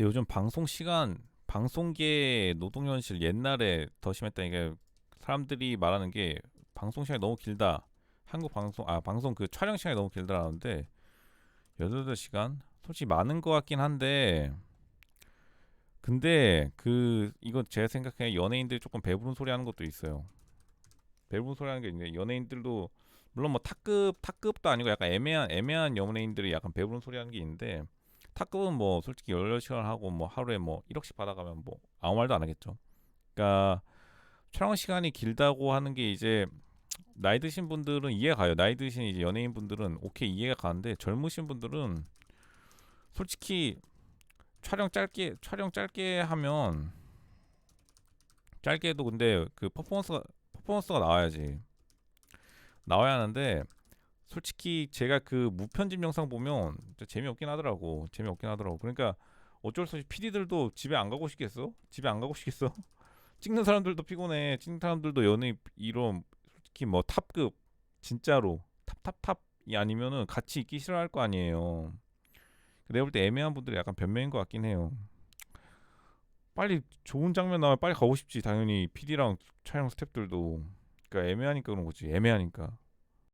근데 요즘 방송 시간, 방송계 노동 현실 옛날에 더 심했다. 이게 사람들이 말하는 게 방송 시간이 너무 길다. 한국 방송 아 방송 그 촬영 시간이 너무 길다라는데 18시간 솔직히 많은 것 같긴 한데 근데 그 이건 제 생각에 연예인들이 조금 배부른 소리 하는 것도 있어요. 배부른 소리 하는 게 있는데 연예인들도 물론 뭐 탑급 탑급도 아니고 약간 애매한 애매한 연예인들이 약간 배부른 소리 하는 게 있는데 탑급은 뭐 솔직히 18시간 하고 뭐 하루에 뭐 1억씩 받아가면 뭐 아무 말도 안 하겠죠. 그러니까 촬영 시간이 길다고 하는 게 이제 나이 드신 분들은 이해가 가요. 나이 드신 이제 연예인 분들은 오케이 이해가 가는데 젊으신 분들은 솔직히 촬영 짧게 촬영 짧게 하면 짧게 해도 근데 그 퍼포먼스가 퍼포먼스가 나와야지 나와야 하는데 솔직히 제가 그 무편집 영상 보면 재미없긴 하더라고. 재미없긴 하더라고. 그러니까 어쩔 수 없이 PD들도 집에 안 가고 싶겠어? 집에 안 가고 싶겠어? 찍는 사람들도 피곤해. 찍는 사람들도 연예인 이런 솔직히 뭐 탑급 진짜로 탑탑탑이 아니면은 같이 있기 싫어할 거 아니에요. 내가 볼 때 애매한 분들이 약간 변명인 것 같긴 해요. 빨리 좋은 장면 나오면 빨리 가고 싶지 당연히 PD랑 촬영 스태프들도. 그러니까 애매하니까 그런 거지. 애매하니까